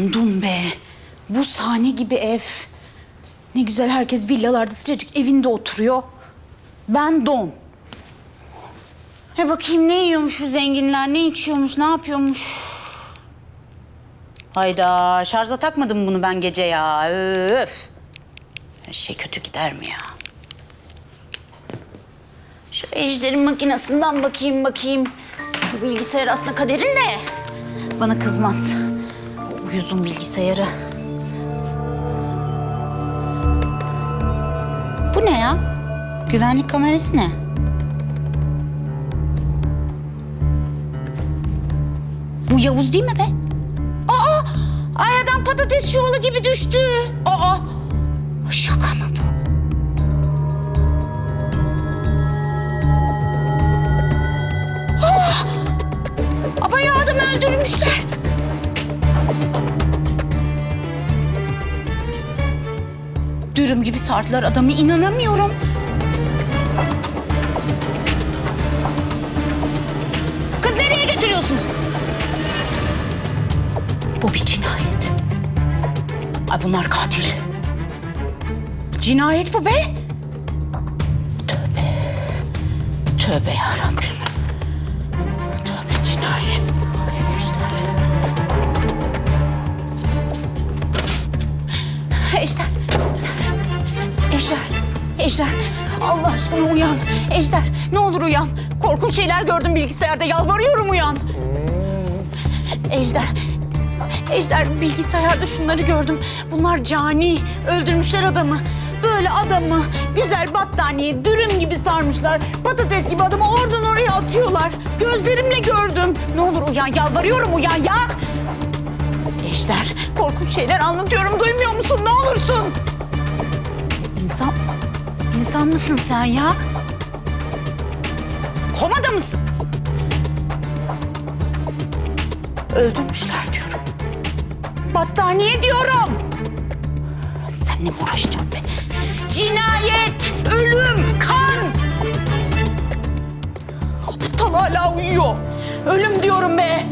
Dondum be. Bu sahne gibi ev. Ne güzel herkes villalarda sıcacık evinde oturuyor. Ben don. He bakayım ne yiyormuş bu zenginler, ne içiyormuş, ne yapıyormuş. Hayda şarja takmadım bunu ben gece ya. Öf. Her şey kötü gider mi ya? Şu ejderin makinesinden bakayım bakayım. Bu bilgisayar aslında kaderin de. Bana kızmaz. Uyuzun bilgisayarı. Bu ne ya? Güvenlik kamerası ne? Bu Yavuz değil mi be? Aa! Ay adam patates çuvalı gibi düştü. Aa! Şaka mı bu? Aa! Bayağı adamı öldürmüşler. Dürüm gibi sardılar adamı inanamıyorum. Kız nereye götürüyorsunuz? Bu bir cinayet. Ay bunlar katil. Cinayet bu be. Tövbe. Tövbe yarabbim. Tövbe cinayet. Ay, Ejder. Ejder. Ejder. Ejder. Allah aşkına uyan. Ejder ne olur uyan. Korkunç şeyler gördüm bilgisayarda. Yalvarıyorum uyan. Ejder. Ejder bilgisayarda şunları gördüm. Bunlar cani. Öldürmüşler adamı. Böyle adamı güzel battaniye dürüm gibi sarmışlar. Patates gibi adamı oradan oraya atıyorlar. Gözlerimle gördüm. Ne olur uyan yalvarıyorum uyan ya. Ejder korkunç şeyler anlatıyorum duymuyor musun ne olursun? İnsan, insan mısın sen ya? Komada mısın? Öldürmüşler diyorum. Battaniye diyorum. Seninle mi uğraşacağım be? Cinayet, ölüm, kan. Aptal hala uyuyor. Ölüm diyorum be.